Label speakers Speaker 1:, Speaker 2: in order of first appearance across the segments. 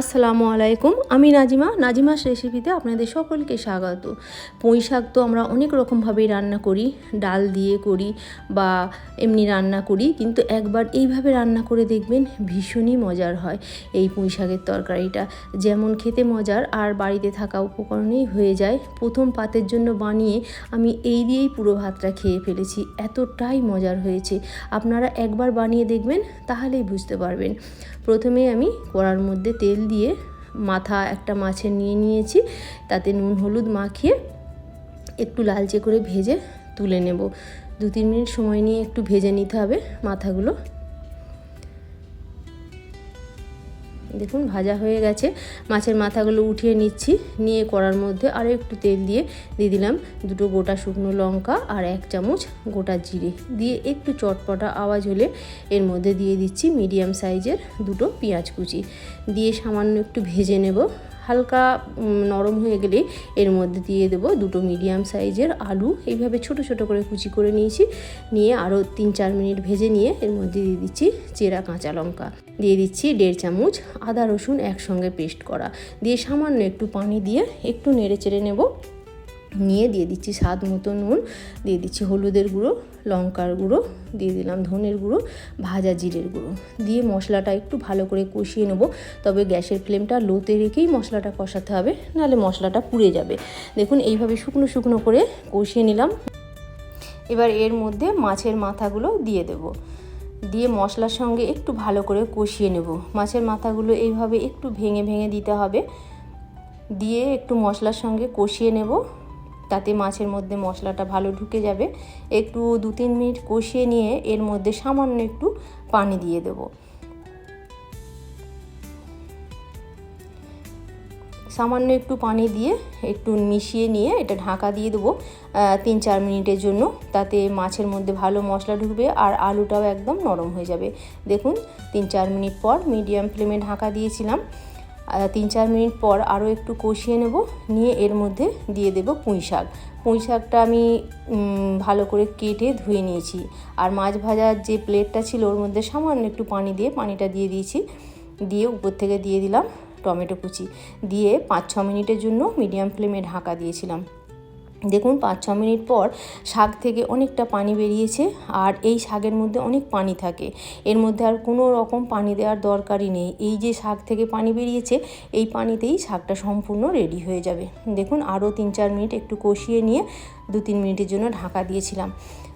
Speaker 1: আসসালামু আলাইকুম, আমি নাজিমা, নাজিমাস রেসিপিতে আপনাদের সকলকে স্বাগত। পুঁই শাক তো আমরা অনেক রকমভাবেই রান্না করি, ডাল দিয়ে করি বা এমনি রান্না করি, কিন্তু একবার এইভাবে রান্না করে দেখবেন ভীষণই মজার হয় এই পুঁই শাকের তরকারিটা। যেমন খেতে মজার, আর বাড়িতে থাকা উপকরণেই হয়ে যায়। প্রথম পাতের জন্য বানিয়ে আমি এই দিয়েই পুরো ভাতটা খেয়ে ফেলেছি, এতটাই মজার হয়েছে। আপনারা একবার বানিয়ে দেখবেন, তাহলেই বুঝতে পারবেন। প্রথমে আমি কড়ার মধ্যে তেল দিয়ে মাথা একটা মাছের নিয়ে নিয়েছি, তাতে নুন, হলুদ মাখিয়ে একটু লালচে করে ভেজে তুলে নেব। দু তিন মিনিট সময় নিয়ে একটু ভেজে নিতে হবে মাথাগুলো। দেখুন, ভাজা হয়ে গেছে। মাছের মাথাগুলো উঠিয়ে নিচ্ছি, নিয়ে করার মধ্যে আরও একটু তেল দিয়ে দিয়ে দিলাম দুটো গোটা শুকনো লঙ্কা আর এক চামচ গোটা জিরে। দিয়ে একটু চটপটা আওয়াজ হলে এর মধ্যে দিয়ে দিচ্ছি মিডিয়াম সাইজের দুটো পেঁয়াজ কুচি। দিয়ে সামান্য একটু ভেজে নেব। হালকা নরম হয়ে গেলে এর মধ্যে দিয়ে দেবো দুটো মিডিয়াম সাইজের আলু। এইভাবে ছোট ছোট করে কুচি করে নিয়েছি। নিয়ে আরও তিন, চার মিনিট ভেজে নিয়ে এর মধ্যে দিয়ে দিচ্ছি চেরা কাঁচা লঙ্কা। দিয়ে দিচ্ছি দেড় চামচ আদা রসুন একসঙ্গে পেস্ট করা। দিয়ে সামান্য একটু পানি দিয়ে একটু নেড়ে চেড়ে নেব। নিয়ে দিয়ে দিচ্ছি স্বাদ মতো নুন, দিয়ে দিচ্ছি হলুদের গুঁড়ো, লঙ্কার গুঁড়ো, দিয়ে দিলাম ধনের গুঁড়ো, ভাজা জিরের গুঁড়ো। দিয়ে মশলাটা একটু ভালো করে কষিয়ে নেব, তবে গ্যাসের ফ্লেমটা লোতে রেখেই মশলাটা কষাতে হবে, নাহলে মশলাটা পুড়ে যাবে। দেখুন, এইভাবে শুকনো শুকনো করে কষিয়ে নিলাম। এবার এর মধ্যে মাছের মাথাগুলো দিয়ে দেবো। দিয়ে মশলার সঙ্গে একটু ভালো করে কষিয়ে নেব। মাছের মাথাগুলো এইভাবে একটু ভেঙে ভেঙে দিতে হবে। দিয়ে একটু মশলার সঙ্গে কষিয়ে নেব। তাতে মাছের মধ্যে মশলাটা ভালো ঢুকে যাবে। একটু দু তিন মিনিট কষিয়ে নিয়ে এর মধ্যে সামান্য একটু পানি দিয়ে দেব। সামান্য একটু পানি দিয়ে একটু মিশিয়ে নিয়ে এটা ঢাকা দিয়ে দেবো তিন চার মিনিটের জন্য। তাতে মাছের মধ্যে ভালো মশলা ঢুকবে আর আলুটাও একদম নরম হয়ে যাবে। দেখুন, তিন চার মিনিট পর মিডিয়াম ফ্লেমে ঢাকা দিয়েছিলাম। তিন চার মিনিট পর আরও একটু কষিয়ে নেব, নিয়ে এর মধ্যে দিয়ে দেব পুঁই শাক। পুঁই শাকটা আমি ভালো করে কেটে ধুয়ে নিয়েছি। আর মাছ ভাজার যে প্লেটটা ছিল ওর মধ্যে সামান্য একটু পানি দিয়ে, পানিটা দিয়ে দিয়েছি। দিয়ে উপর থেকে দিয়ে দিলাম টমেটো কুচি। দিয়ে পাঁচ ছ মিনিটের জন্য মিডিয়াম ফ্লেমে ঢাকা দিয়েছিলাম। দেখুন, পাঁচ, ছ মিনিট পর শাক থেকে অনেকটা পানি বেরিয়েছে আর এই শাকের মধ্যে অনেক পানি থাকে। এর মধ্যে আর কোনো রকম পানি দেওয়ার দরকারই নেই। এই যে শাক থেকে পানি বেরিয়েছে, এই পানিতেই শাকটা সম্পূর্ণ রেডি হয়ে যাবে। দেখুন, আরও তিন, চার মিনিট একটু কষিয়ে নিয়ে দু, তিন মিনিটের জন্য ঢাকা দিয়েছিলাম।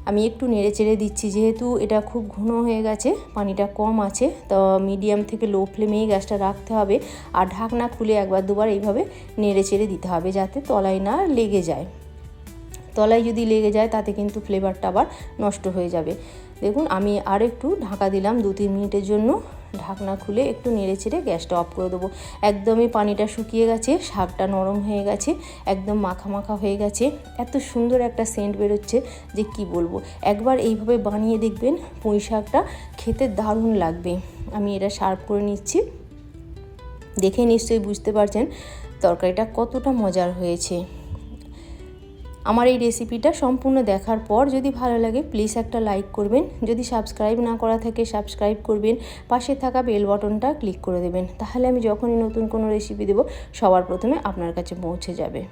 Speaker 1: আমি একটু নেড়ে চেড়ে দিচ্ছি, যেহেতু এটা খুব ঘন হয়ে গেছে, পানিটা কম আছে, তো মিডিয়াম থেকে লো ফ্লেমেই গ্যাসটা রাখতে হবে আর ঢাকনা খুলে একবার দুবার এইভাবে নেড়ে চেড়ে দিতে হবে যাতে তলায় না লেগে যায়। তলায় যদি লেগে যায়, তাতে কিন্তু ফ্লেভারটা আবার নষ্ট হয়ে যাবে। দেখুন, আমি আর একটু ঢাকা দিলাম দু তিন মিনিটের জন্য। ঢাকনা খুলে একটু নেড়ে চেড়ে গ্যাসটা অফ করে দেবো। একদমই পানিটা শুকিয়ে গেছে শাকটা নরম হয়ে গেছে, একদম মাখা মাখা হয়ে গেছে। এত সুন্দর একটা সেন্ট বেরোচ্ছে যে কি বলব। একবার এইভাবে বানিয়ে দেখবেন, পুঁই শাকটা খেতে দারুণ লাগবে। আমি এটা সার্ভ করে নিচ্ছি। দেখে নিশ্চয়ই বুঝতে পারছেন তরকারিটা কতটা মজার হয়েছে। আমার এই রেসিপিটা সম্পূর্ণ দেখার পর যদি ভালো লাগে প্লিজ একটা লাইক করবেন। যদি সাবস্ক্রাইব না করা থাকে সাবস্ক্রাইব করবেন। পাশে থাকা বেল বটনটা ক্লিক করে দেবেন। তাহলে আমি যখনই নতুন কোনো রেসিপি দেবো, সবার প্রথমে আপনার কাছে পৌঁছে যাবে।